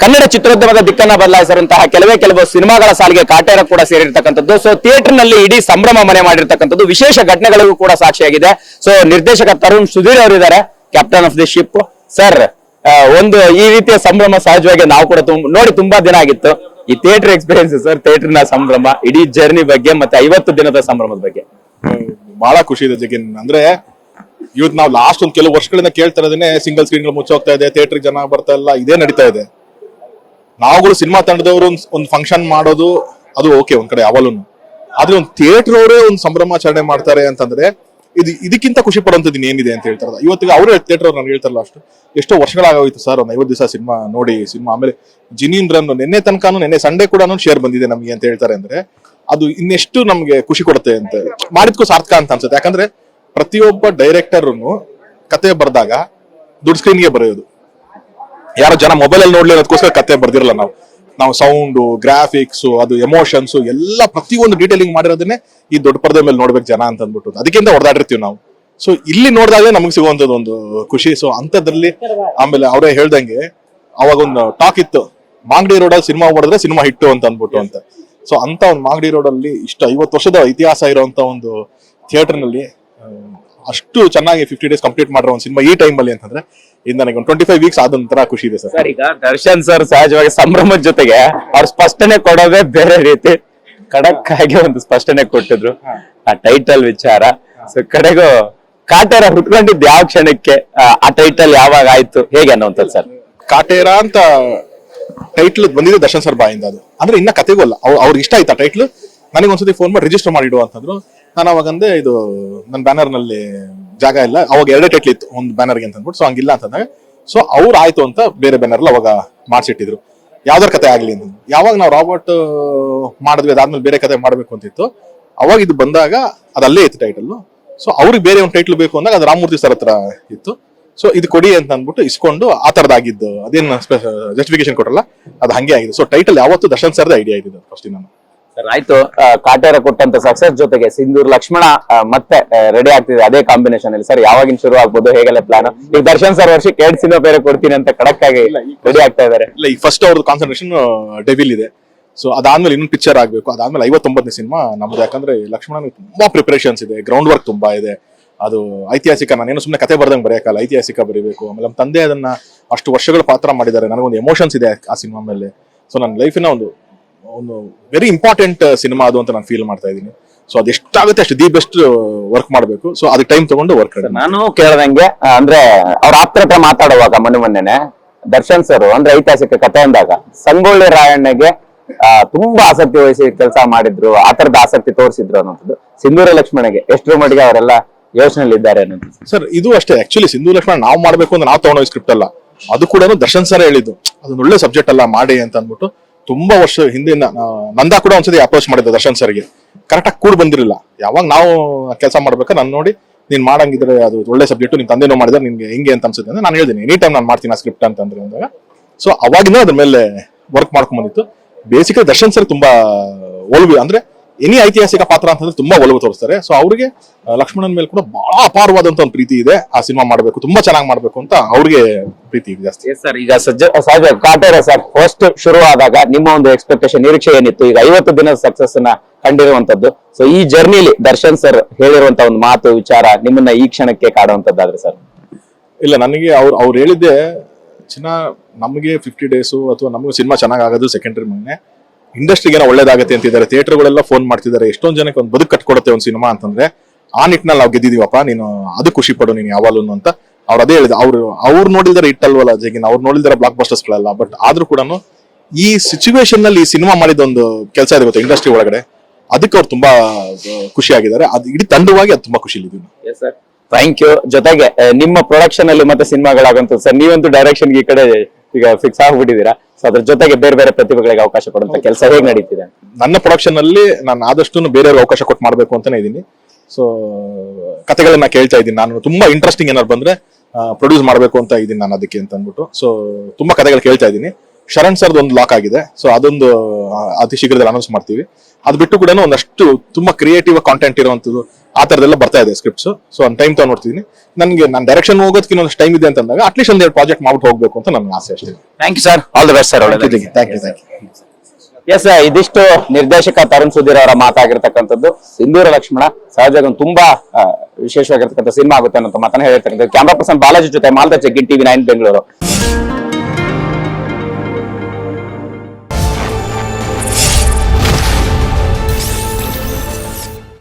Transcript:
ಕನ್ನಡ ಚಿತ್ರೋದ್ಯಮದ ದಿಕ್ಕನ್ನ ಬದಲಾಯಿಸಿರುವಂತಹ ಕೆಲವೇ ಕೆಲವು ಸಿನಿಮಾಗಳ ಸಾಲಿಗೆ ಕಾಟೇರ ಕೂಡ ಸೇರಿರ್ತಕ್ಕಂಥದ್ದು. ಸೊ ಥಿಯೇಟರ್ನಲ್ಲಿ ಇಡೀ ಸಂಭ್ರಮ ಮನೆ ಮಾಡಿರ್ತಕ್ಕಂಥದ್ದು. ವಿಶೇಷ ಘಟನೆಗಳಿಗೂ ಕೂಡ ಸಾಕ್ಷಿಯಾಗಿದೆ. ಸೊ ನಿರ್ದೇಶಕ ತರುಣ್ ಸುಧೀರ್ ಅವರಿದ್ದಾರೆ. Captain of the ship sir ಒಂದು ಈ ರೀತಿಯ ಸಂಭ್ರಮ ಸಹಜವಾಗಿ ನಾವು ಕೂಡ ನೋಡಿ ತುಂಬಾ ದಿನ ಆಗಿತ್ತು. ಈ ಥಿಯೇಟರ್ ಎಕ್ಸ್ಪೀರಿಯನ್ಸ್ ಸರ್ ಥಿಯೇಟರ್ನ ಸಂಭ್ರಮ, ಇಡೀ ಜರ್ನಿ ಬಗ್ಗೆ ಮತ್ತೆ ಐವತ್ತು ದಿನದ ಸಂಭ್ರಮದ ಬಗ್ಗೆ. ಬಹಳ ಖುಷಿ ಇದೆ ಜಗಿನ್. ಅಂದ್ರೆ ಇವತ್ತು ನಾವು ಲಾಸ್ಟ್ ಒಂದ್ ಕೆಲವು ವರ್ಷಗಳಿಂದ ಕೇಳ್ತಾ ಸಿಂಗಲ್ ಸ್ಕ್ರೀನ್ ಮುಚ್ಚೋಗ್ತಾ ಇದೆ ಥಿಯೇಟರ್ ಜನ ಬರ್ತಾ ಇಲ್ಲ, ಇದೇ ನಡೀತಾ ಇದೆ. ನಾವುಗಳು ಸಿನಿಮಾ ತಂಡದವರು ಒಂದು ಫಂಕ್ಷನ್ ಮಾಡೋದು, ಅದು ಓಕೆ ಒಂದ್ ಕಡೆ ಯಾವಾಗಲೂ ಆದ್ರೆ ಒಂದು ಥಿಯೇಟರ್ ಅವರೇ ಒಂದು ಸಂಭ್ರಮಾಚರಣೆ ಮಾಡ್ತಾರೆ ಅಂತಂದ್ರೆ, ಇದು ಇದಕ್ಕಿಂತ ಖುಷಿ ಪಡುವಂಥದ್ದು ಏನಿದೆ ಅಂತ ಹೇಳ್ತಾರಲ್ಲ. ಇವತ್ತಿಗೆ ಅವರೇ ಥಿಯೇಟರ್ ಅವ್ರು ನನಗೆ ಹೇಳ್ತಾರಲ್ಲ ಅಷ್ಟು. ಎಷ್ಟೋ ವರ್ಷಗಳಾಗೋಯ್ತು ಸರ್ ಒಂದು ಐವತ್ತು ದಿವಸ ಸಿನಿಮಾ ನೋಡಿ, ಸಿನಿಮಾ ಆಮೇಲೆ ಜಿನಿನ್ ರನ್ ನಿನ್ನೆ ತನಕನೂ, ನಿನ್ನೆ ಸಂಡೇ ಕೂಡ ಶೇರ್ ಬಂದಿದೆ ನಮಗೆ ಅಂತ ಹೇಳ್ತಾರೆ ಅಂದ್ರೆ, ಅದು ಇನ್ನೆಷ್ಟು ನಮಗೆ ಖುಷಿ ಕೊಡುತ್ತೆ ಅಂತ ಮಾಡಿದ್ಕೂ ಸಾರ್ಥಕ ಅಂತ ಅನ್ಸುತ್ತೆ. ಯಾಕಂದ್ರೆ ಪ್ರತಿಯೊಬ್ಬ ಡೈರೆಕ್ಟರ್ನು ಕತೆ ಬರೆದಾಗ ದುಡ್ಡು ಸ್ಕ್ರೀನ್ಗೆ ಬರೆಯೋದು. ಯಾರೋ ಜನ ಮೊಬೈಲ್ ಅಲ್ಲಿ ನೋಡ್ಲಿ ಅನ್ನೋದಕ್ಕೋಸ್ಕರ ಕತೆ ಬರ್ದಿರಲ್ಲ ನಾವು. ನಾವು ಸೌಂಡು ಗ್ರಾಫಿಕ್ಸ್ ಅದು ಎಮೋಷನ್ಸ್ ಎಲ್ಲ ಪ್ರತಿಯೊಂದು ಡೀಟೇಲಿಂಗ್ ಮಾಡಿರೋದನ್ನೇ ಈ ದೊಡ್ಡ ಪರದೆ ಮೇಲೆ ನೋಡ್ಬೇಕು ಜನ ಅಂತ ಅಂದ್ಬಿಟ್ಟು. ಅದಕ್ಕಿಂತ ಹೊಡೆದಾಡಿರ್ತೀವಿ ನಾವು. ಸೊ ಇಲ್ಲಿ ನೋಡಿದಾಗ ನಮಗೆ ಸಿಗುವಂತದ್ದು ಒಂದು ಖುಷಿ. ಸೊ ಅಂಥದ್ರಲ್ಲಿ ಆಮೇಲೆ ಅವರೇ ಹೇಳ್ದಂಗೆ ಅವಾಗ ಒಂದು ಟಾಕ್ ಇತ್ತು. ಮಾಗಡಿ ರೋಡ್ ಅಲ್ಲಿ ಸಿನಿಮಾ ಹೊಡೆದ್ರೆ ಸಿನಿಮಾ ಹಿಟ್ಟು ಅಂತ ಅಂದ್ಬಿಟ್ಟು ಅಂತ. ಸೊ ಅಂತ ಒಂದು ಮಾಗಡಿ ರೋಡ್ ಅಲ್ಲಿ ಇಷ್ಟು ಐವತ್ತು ವರ್ಷದ ಇತಿಹಾಸ ಇರುವಂತ ಒಂದು ಥಿಯೇಟರ್ನಲ್ಲಿ ಆ, ಅಷ್ಟು ಚೆನ್ನಾಗಿ ಫಿಫ್ಟಿ ಡೇಸ್ ಕಂಪ್ಲೀಟ್ ಮಾಡಿರೋ ಒಂದು ಸಿನಿಮಾ ಈ ಟೈಮ್ ಅಲ್ಲಿ ಅಂತಂದ್ರೆ ಇದು ನನಗೆ ಒಂದು ಟ್ವೆಂಟಿ ಫೈವ್ ವೀಕ್ಸ್ ಆದ ನಂತರ ಖುಷಿ ಇದೆ ಸರ್. ಸರ್ ಈಗ ದರ್ಶನ್ ಸರ್ ಸಹಜವಾಗಿ ಸಂಭ್ರಮದ ಜೊತೆಗೆ ಅವ್ರ ಸ್ಪಷ್ಟನೆ ಕೊಡೋದೇ ಬೇರೆ ರೀತಿ ಖಡಕ್ ಆಗಿ ಒಂದು ಸ್ಪಷ್ಟನೆ ಕೊಟ್ಟಿದ್ರು. ಆ ಟೈಟಲ್ ವಿಚಾರ. ಸೊ ಕಡೆಗೂ ಕಾಟೇರ ಹುಟ್ಕೊಂಡಿದ್ ಯಾವ ಕ್ಷಣಕ್ಕೆ? ಆ, ಆ ಟೈಟಲ್ ಯಾವಾಗ ಆಯ್ತು? ಹೇಗೆ ಅನ್ನುವಂಥದ್ದು ಸರ್? ಕಾಟೇರ ಅಂತ ಟೈಟ್ಲ್ ಬಂದಿದ್ದು ದರ್ಶನ್ ಸರ್ ಬಾಯಿಂದ ಅದು. ಅಂದ್ರೆ ಇನ್ನ ಕತೆಗೂ ಅಲ್ಲ. ಅವ್ರು ಅವ್ರಿಗೆ ಇಷ್ಟ ಆಯ್ತಾ ಟೈಟ್ಲ್ ನನಗೆ ಒಂದ್ಸತಿ ಫೋನ್ ಮಾಡಿ ರಿಜಿಸ್ಟರ್ ಮಾಡಿಡು ಅಂತಂದ್ರು. ನಾನು ಅವಾಗ ಅಂದೆ ಇದು ನನ್ನ ಬ್ಯಾನರ್ನಲ್ಲಿ ಜಾಗ ಇಲ್ಲ. ಅವಾಗ ಎರಡೇ ಟೈಟ್ಲ್ ಇತ್ತು, ಒಂದು ಬ್ಯಾನರ್ಗೆ ಅಂತ ಅಂದ್ಬಿಟ್ಟು ಸೊ ಹಂಗಿಲ್ಲ ಅಂತಂದಾಗ ಸೊ ಅವ್ರು ಆಯ್ತು ಅಂತ ಬೇರೆ ಬ್ಯಾನರ್ ಅವಾಗ ಮಾಡಿಸಿಟ್ಟಿದ್ರು. ಯಾವ್ದಾರ ಕತೆ ಆಗ್ಲಿ ಅಂತ. ಯಾವಾಗ ನಾವು ರಾಬರ್ಟ್ ಮಾಡಿದ್ವಿ, ಅದಾದ್ಮೇಲೆ ಬೇರೆ ಕತೆ ಮಾಡಬೇಕು ಅಂತಿತ್ತು ಅವಾಗ ಇದು ಬಂದಾಗ ಅದಲ್ಲೇ ಇತ್ತು ಟೈಟಲ್ ಸೊ ಅವ್ರಿಗೆ ಬೇರೆ ಒಂದು ಟೈಟ್ಲ್ ಬೇಕು ಅಂದಾಗ ಅದು ರಾಮಮೂರ್ತಿ ಸರ್ ಹತ್ರ ಇತ್ತು. ಸೊ ಇದು ಕೊಡಿ ಅಂತ ಅಂದ್ಬಿಟ್ಟು ಇಸ್ಕೊಂಡು ಆ ತರದಾಗಿದ್ದು ಅದೇನು ಜಸ್ಟಿಫಿಕೇಶನ್ ಕೊಟ್ರಲ್ಲ? ಅದು ಹಂಗೆ ಆಗಿದೆ. ಸೊ ಟೈಟಲ್ ಯಾವತ್ತು ದರ್ಶನ್ ಸರ್ದ ಐಡಿಯಾ ಇದ್ದು ಫಸ್ಟ್ ನಾನು ಆಯ್ತು. ಕಾಟೇರ ಕೊಟ್ಟಂತ ಸಕ್ಸಸ್ ಜೊತೆಗೆ ಸಿಂಧೂರ್ ಲಕ್ಷ್ಮಣ ಮತ್ತೆ ರೆಡಿ ಆಗ್ತಿದೆ ಅದೇ ಕಾಂಬಿನೇಷನ್ ಅಲ್ಲಿ. ಸರ್ ಯಾವಾಗಿನ ಶುರು ಆಗ್ಬೋದು? ಹೇಗೆಲ್ಲ ಪ್ಲಾನ್ ಈಗ ದರ್ಶನ್ ಸರ್ ವರ್ಷಕ್ಕೆ ಎರಡ್ ಸಿನಿಮಾ ಬೇರೆ ಕೊಡ್ತೀನಿ ಅಂತ ಕಡಕ್ ಆಗಿ ರೆಡಿ ಆಗ್ತಾ ಇದಾರೆ. ಇಲ್ಲ ಈ ಫಸ್ಟ್ ಅವ್ರದ್ದು ಕಾನ್ಸಂಟ್ರೇಷನ್ ಡೆವಿಲ್ ಇದೆ. ಸೊ ಅದಾದ್ಮೇಲೆ ಇನ್ನೊಂದು ಪಿಕ್ಚರ್ ಆಗ್ಬೇಕು. ಅದಾದ್ಮೇಲೆ ಐವತ್ತೊಂಬತ್ತನೇ ಸಿನಿಮಾ ನಮ್ದು. ಯಾಕಂದ್ರೆ ಲಕ್ಷ್ಮಣ ತುಂಬಾ ಪ್ರಿಪರೇಷನ್ಸ್ ಇದೆ. ಗ್ರೌಂಡ್ ವರ್ಕ್ ತುಂಬಾ ಇದೆ. ಅದು ಐತಿಹಾಸಿಕ ನಾನೇನು ಸುಮ್ಮನೆ ಕತೆ ಬರ್ದಂಗೆ ಬರೆಯಕ್ಕಲ್ಲ. ಐತಿಹಾಸಿಕ ಬರೀಬೇಕು. ಆಮೇಲೆ ನಮ್ಮ ತಂದೆ ಅದನ್ನ ಅಷ್ಟು ವರ್ಷಗಳ ಪಾತ್ರ ಮಾಡಿದ್ದಾರೆ. ನನಗೊಂದು ಎಮೋಷನ್ಸ್ ಇದೆ ಆ ಸಿನಿಮಾ ಮೇಲೆ. ಸೊ ನನ್ನ ಲೈಫಿನ ಒಂದು ಒಂದು ವೆರಿ ಇಂಪಾರ್ಟೆಂಟ್ ಸಿನಿಮಾ ಅದು ಅಂತ ನಾನು ಫೀಲ್ ಮಾಡ್ತಾ ಇದ್ದೀನಿ. ಸೊ ಅದು ಎಷ್ಟಾಗುತ್ತೆ ಅಷ್ಟು ದಿ ಬೆಸ್ಟ್ ವರ್ಕ್ ಮಾಡಬೇಕು. ಸೊ ಅದಕ್ಕೆ ಟೈಮ್ ತಗೊಂಡು ವರ್ಕ್ ನಾನು ಕೇಳ್ದಂಗೆ ಅಂದ್ರೆ ಅವ್ರ ಆಪ್ತರ ಹತ್ರ ಮಾತಾಡುವಾಗ ಮೊನ್ನೆ ಮೊನ್ನೆನೆ ದರ್ಶನ್ ಸರ್ ಅಂದ್ರೆ ಐತಿಹಾಸಿಕ ಕಥೆ ಅಂದಾಗ ಸಂಗೊಳ್ಳಿ ರಾಯಣ್ಣಗೆ ತುಂಬಾ ಆಸಕ್ತಿ ವಹಿಸಿ ಕೆಲಸ ಮಾಡಿದ್ರು ಆ ತರದ ಆಸಕ್ತಿ ತೋರಿಸಿದ್ರು ಅನ್ನೋದು ಸಿಂಧೂರ ಲಕ್ಷ್ಮಣಗೆ ಎಷ್ಟು ಮಟ್ಟಿಗೆ ಅವರೆಲ್ಲ ಯೋಚನೆಯಲ್ಲಿ ಇದ್ದಾರೆ ಅನ್ನೋದು ಸರ್ ಇದು ಅಷ್ಟೇ ಆಕ್ಚುಲಿ ಸಿಂಧು ಲಕ್ಷ್ಮಣ ನಾವು ಮಾಡ್ಬೇಕು ಅಂತ ನಾವು ತಗೊಂಡೋಗಿ ಸ್ಕ್ರಿಪ್ಟ್ ಅಲ್ಲ. ಅದು ಕೂಡ ದರ್ಶನ್ ಸರ್ ಹೇಳಿದ್ದು. ಅದೊಂದು ಒಳ್ಳೆ ಸಬ್ಜೆಕ್ಟ್ ಅಲ್ಲ ಮಾಡಿ ಅಂತ ಅಂದ್ಬಿಟ್ಟು. ತುಂಬಾ ವರ್ಷ ಹಿಂದಿನ ನಂದಾ ಕೂಡ ಒಂದ್ಸತಿ ಅಪ್ರೋಚ್ ಮಾಡಿದ್ದೆ ದರ್ಶನ್ ಸರ್ಗೆ. ಕರೆಕ್ಟ್ ಆಗಿ ಕೂಡ ಬಂದಿರಲಿಲ್ಲ. ಯಾವಾಗ ನಾವು ಕೆಲಸ ಮಾಡ್ಬೇಕಾ ನಾನು ನೋಡಿ, ನೀನ್ ಮಾಡಂಗಿದ್ರೆ ಅದು ಒಳ್ಳೆ ಸಬ್ಜೆಕ್ಟ್ ನಿನ್ ತಂದೆನೋ ಮಾಡಿದ್ರೆ, ನಿನ್ಗೆ ಹೆಂಗೆ ಅಂತ ಅನ್ಸುತ್ತೆ ಅಂದ್ರೆ ನಾನು ಹೇಳಿದ್ದೀನಿ ಎನಿ ಟೈಮ್ ನಾನು ಮಾಡ್ತೀನಿ ಆ ಸ್ಕ್ರಿಪ್ಟ್ ಅಂತಂದ್ರೆ ಅಂದಾಗ ಸೊ ಅವಾಗಿಂದ ಅದ್ರ ಮೇಲೆ ವರ್ಕ್ ಮಾಡ್ಕೊಂಡ್ ಬಂದಿತ್ತು. ಬೇಸಿಕಲಿ ದರ್ಶನ್ ಸರ್ ತುಂಬಾ ಓಲ್ವಿ ಅಂದ್ರೆ ಎನಿ ಐತಿಹಾಸಿಕ ಪಾತ್ರ ಅಂತಂದ್ರೆ ತುಂಬಾ ಒಲವು ತೋರಿಸ್ತಾರೆ. ಸೊ ಅವ್ರಿಗೆ ಲಕ್ಷ್ಮಣನ ಮೇಲೆ ಕೂಡ ಬಹಳ ಅಪಾರವಾದಂತ ಒಂದು ಪ್ರೀತಿ ಇದೆ. ಆ ಸಿನಿಮಾ ಮಾಡಬೇಕು ತುಂಬಾ ಚೆನ್ನಾಗಿ ಮಾಡ್ಬೇಕು ಅಂತ ಅವ್ರಿಗೆ ಪ್ರೀತಿ ಇದೆ ಜಾಸ್ತಿ. ಸರ್ ಈಗ ಸಜ್ಜ ಸಹಜ ಕಾಟೇರ ಸರ್ ಫಸ್ಟ್ ಶುರು ಆದಾಗ ನಿಮ್ಮ ಒಂದು ಎಕ್ಸ್ಪೆಕ್ಟೇಷನ್ ನಿರೀಕ್ಷೆ ಏನಿತ್ತು? ಈಗ ಐವತ್ತು ದಿನದ ಸಕ್ಸಸ್ನ ಕಂಡಿರುವಂತದ್ದು. ಸೊ ಈ ಜರ್ನಿಲಿ ದರ್ಶನ್ ಸರ್ ಹೇಳಿರುವಂತ ಒಂದು ಮಾತು ವಿಚಾರ ನಿಮ್ಮನ್ನ ಈ ಕ್ಷಣಕ್ಕೆ ಕಾಡುವಂತದ್ದಾದ್ರೆ ಸರ್ ಇಲ್ಲ ನನಗೆ ಅವ್ರು ಅವ್ರು ಹೇಳಿದ್ದೆ ಚಿನ್ನ ನಮಗೆ ಫಿಫ್ಟಿ ಡೇಸು ಅಥವಾ ನಮಗೂ ಸಿನಿಮಾ ಚೆನ್ನಾಗಾಗೋದು ಸೆಕೆಂಡ್ರಿ ಸೆಕೆಂಡರಿ ಮನೆ. ಇಂಡಸ್ಟ್ರಿಗೆ ಏನೋ ಒಳ್ಳೇದಾಗುತ್ತೆ ಅಂತಿದ್ದಾರೆ. ಥಿಯೇಟರ್ಗಳೆಲ್ಲ ಫೋನ್ ಮಾಡ್ತಿದ್ದಾರೆ. ಎಷ್ಟೊಂದು ಜನಕ್ಕೆ ಒಂದು ಬದುಕು ಕಟ್ಕೊಡುತ್ತೆ ಒಂದು ಸಿನಿಮಾ ಅಂತಂದ್ರೆ, ಆ ನಿಟ್ಟಿನಲ್ಲಿ ನಾವು ಗೆದ್ದಿದೀವಪ್ಪ, ನೀನು ಅದು ಖುಷಿ ಪಡು, ನೀನು ಯಾವಾಗಲೂ ಅಂತ ಅವ್ರು ಅದೇ ಹೇಳಿದ. ಅವ್ರು ಅವ್ರು ನೋಡಿದಾರೆ ಇಟ್ಟಲ್ವಲ್ಲ ಜಗಿನ್ ಅವ್ರು ನೋಡಿದ್ರೆ ಬ್ಲಾಕ್ ಬಸ್ಟರ್ಸ್ಗಳೆಲ್ಲ ಬಟ್ ಆದ್ರೂ ಕೂಡ ಈ ಸಿಚುವೇಶನ್ನಲ್ಲಿ ಈ ಸಿನಿಮಾ ಮಾಡಿದೊಂದು ಕೆಲಸ ಇದೆ ಗೊತ್ತಾ ಇಂಡಸ್ಟ್ರಿ ಒಳಗಡೆ? ಅದಕ್ಕೆ ಅವ್ರು ತುಂಬಾ ಖುಷಿ ಆಗಿದ್ದಾರೆ ಅದು ಇಡೀ ತಂಡವಾಗಿ ಅದು ತುಂಬಾ ಖುಷಿ ಇದ್ದೀವಿ ಥ್ಯಾಂಕ್ ಯು ಜೊತೆಗೆ ನಿಮ್ಮ ಪ್ರೊಡಕ್ಷನ್ ಅಲ್ಲಿ ಮತ್ತೆ ಸಿನಿಮಾಗಳಾಗಂತ ಸರ್ ನೀವಂತೂ ಡೈರೆಕ್ಷನ್ ಈ ಕಡೆ ಈಗ ಫಿಕ್ಸ್ ಆಗ್ಬಿಟ್ಟಿದ್ದೀರಾ? ಸೊ ಅದ್ರ ಜೊತೆಗೆ ಬೇರೆ ಬೇರೆ ಪ್ರತಿಭೆಗಳಿಗೆ ಅವಕಾಶ ಕೊಡುವಂತ ಕೆಲಸ ಹೇಗೆ ನಡೀತಿದೆ? ನನ್ನ ಪ್ರೊಡಕ್ಷನ್ ಅಲ್ಲಿ ನಾನು ಆದಷ್ಟು ಬೇರೆಯವ್ರಿಗೆ ಅವಕಾಶ ಕೊಟ್ಟು ಮಾಡ್ಬೇಕು ಅಂತಾನೆ ಇದ್ದೀನಿ. ಸೊ ಕಥೆಗಳನ್ನ ಕೇಳ್ತಾ ಇದ್ದೀನಿ. ನಾನು ತುಂಬಾ ಇಂಟ್ರೆಸ್ಟಿಂಗ್ ಏನಾದ್ರು ಬಂದ್ರೆ ಪ್ರೊಡ್ಯೂಸ್ ಮಾಡಬೇಕು ಅಂತ ಇದ್ದೀನಿ ನಾನು ಅದಕ್ಕೆ ಅಂತ ಅಂದ್ಬಿಟ್ಟು. ಸೊ ತುಂಬಾ ಕಥೆಗಳು ಕೇಳ್ತಾ ಇದ್ದೀನಿ. ಶರಣ್ ಸರ್ದು ಒಂದು ಲಾಕ್ ಆಗಿದೆ. ಸೊ ಅದೊಂದು ಅತಿ ಶೀಘ್ರದಲ್ಲಿ ಅನೌನ್ಸ್ ಮಾಡ್ತೀವಿ. ಅದು ಬಿಟ್ಟು ಕೂಡ ಒಂದಷ್ಟು ತುಂಬಾ ಕ್ರಿಯೇಟಿವ್ ಕಾಂಟೆಂಟ್ ಇರುವಂತದ್ದು ಆ ತರದೆಲ್ಲ ಬರ್ತಾ ಇದೆ ಸ್ಕ್ರಿಪ್ಟ್ಸ್ ಸೊ ಒಂದು ಟೈಮ್ ತಗೊಂಡ್ ನೋಡ್ತೀನಿ. ನನಗೆ ನಾನು ಡೈರೆಕ್ಷನ್ ಹೋಗೋದಕ್ಕೆ ಇನ್ನೊಂದು ಟೈಮ್ ಇದೆ ಅಂತಂದಾಗ ಅಟ್ಲೀಸ್ಟ್ ಒಂದೆರಡು ಪ್ರಾಜೆಕ್ಟ್ ಮಾಡ್ಬಿಟ್ಟು ಹೋಗ್ಬೇಕು ಅಂತ ನನ್ನ ಆಸೆ ಅಷ್ಟೇ. Thank you sir all the best sir thank you thank you yes ಇದಿಷ್ಟು ನಿರ್ದೇಶಕ ತರುಣ್ ಸುಧೀರ್ ಅವರ ಮಾತಾಗಿರ್ತಕ್ಕಂಥದ್ದು ಸಿಂಧೂರ ಲಕ್ಷ್ಮಣ ಸಹಜವಾಗಿ ಒಂದು ತುಂಬಾ ವಿಶೇಷವಾಗಿರ್ತಕ್ಕಂಥ ಸಿನಿಮಾ ಆಗುತ್ತೆ ಅನ್ನೋ ಮಾತನ್ನ ಹೇಳಿರ್ತಕ್ಕಂಥದ್ದು ಕ್ಯಾಮ್ರಾ ಪರ್ಸನ್ ಬಾಲಾಜಿ ಜೊತೆ ಮಾಲ್ದ ಚೆಗ್ಗಿನ್ ಟಿವಿ ನೈನ್ ಬೆಂಗಳೂರು.